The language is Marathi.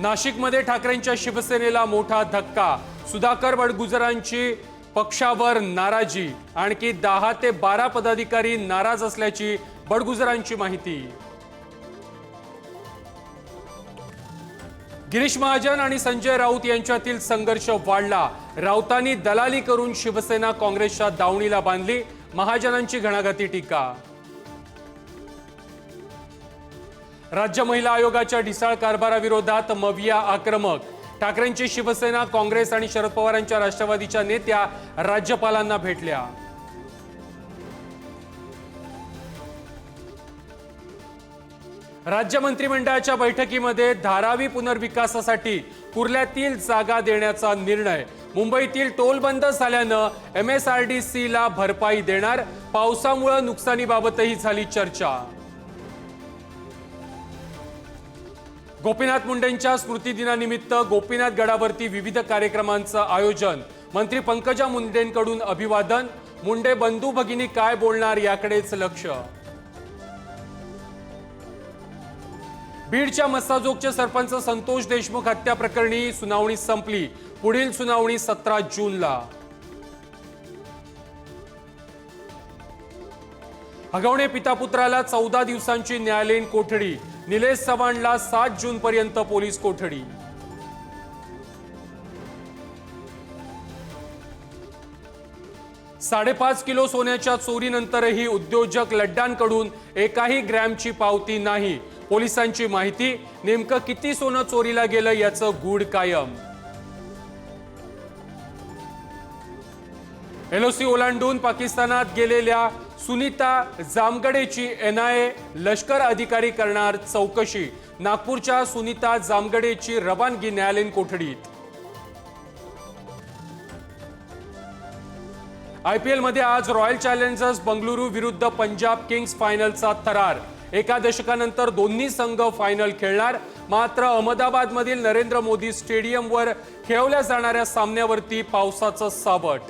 नाशिकमध्ये ठाकरेंच्या शिवसेनेला मोठा धक्का. सुधाकर बडगुजरांची पक्षावर नाराजी. आणखी दहा ते बारा पदाधिकारी नाराज असल्याची बडगुजरांची माहिती. गिरीश महाजन आणि संजय राऊत यांच्यातील संघर्ष वाढला. राऊतांनी दलाली करून शिवसेना काँग्रेसच्या दावणीला बांधली. महाजनांची घणाघाती टीका. राज्य महिला आयोगाच्या ढिसाळ कारभाराविरोधात मविया आक्रमक. ठाकरेंची शिवसेना काँग्रेस आणि शरद पवारांच्या राष्ट्रवादीच्या नेत्या राज्यपालांना भेटल्या. राज्य मंत्रिमंडळाच्या बैठकीमध्ये धारावी पुनर्विकासासाठी कुर्ल्यातील जागा देण्याचा निर्णय. मुंबईतील टोल बंद झाल्यानं एम एस आर डी सीला भरपाई देणार पावसामुळे नुकसानीबाबतही झाली चर्चा. गोपीनाथ मुंडेंच्या स्मृतिदिनानिमित्त गोपीनाथ गडावरती विविध कार्यक्रमांचं आयोजन. मंत्री पंकजा मुंडेंकडून अभिवादन. मुंडे बंधू भगिनी काय बोलणार याकडेच लक्ष. बीडच्या मस्साजोगचे सरपंच संतोष देशमुख हत्या प्रकरणी सुनावणी संपली. पुढील सुनावणी सतरा जूनला. हगवणे पिता पुत्राला चौदा दिवसांची न्यायालयीन कोठडी. निलेश चव्हाणला सात जून पर्यंत पोलीस कोठडी. साडेपाच किलो सोन्याच्या चोरीनंतरही उद्योजक लड्डांकडून एकाही ग्रॅमची पावती नाही. पोलिसांची माहिती नेमकं किती सोनं चोरीला गेलं याचं गूढ कायम. एलओसी ओलांडून पाकिस्तानात गेलेल्या सुनीता जामगडेची एन आय लष्कर अधिकारी करणार चौकशी. नागपूरच्या सुनीता जामगडेची रवानगी न्यायालयीन कोठडीत. आय पी एलमध्ये आज रॉयल चॅलेंजर्स बंगळुरू विरुद्ध पंजाब किंग्स फायनलचा थरार एका दशकानंतर दोन्ही संघ फायनल खेळणार. मात्र अहमदाबादमधील नरेंद्र मोदी स्टेडियमवर खेळवल्या जाणाऱ्या सामन्यावरती पावसाचं सावट.